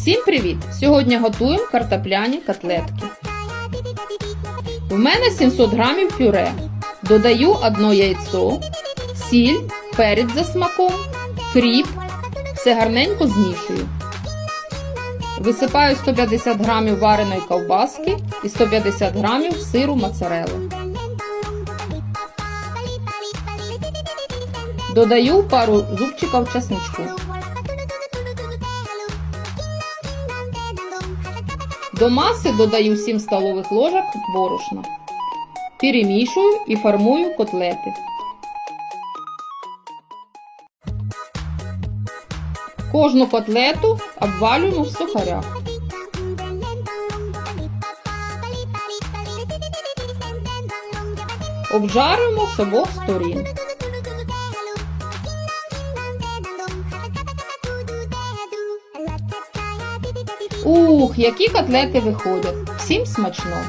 Всім привіт! Сьогодні готуємо картопляні котлетки. В мене 700 грамів пюре. Додаю одно яйцо, сіль, перець за смаком, кріп. Все гарненько змішую. Висипаю 150 грамів вареної ковбаски і 150 грамів сиру моцарелли. Додаю пару зубчиків чесничку. До маси додаю 7 столових ложок борошна. Перемішую і формую котлети. Кожну котлету обвалюємо в сухарях. Обжарюємо з обох сторін. Ух, які котлети виходять! Всім смачного!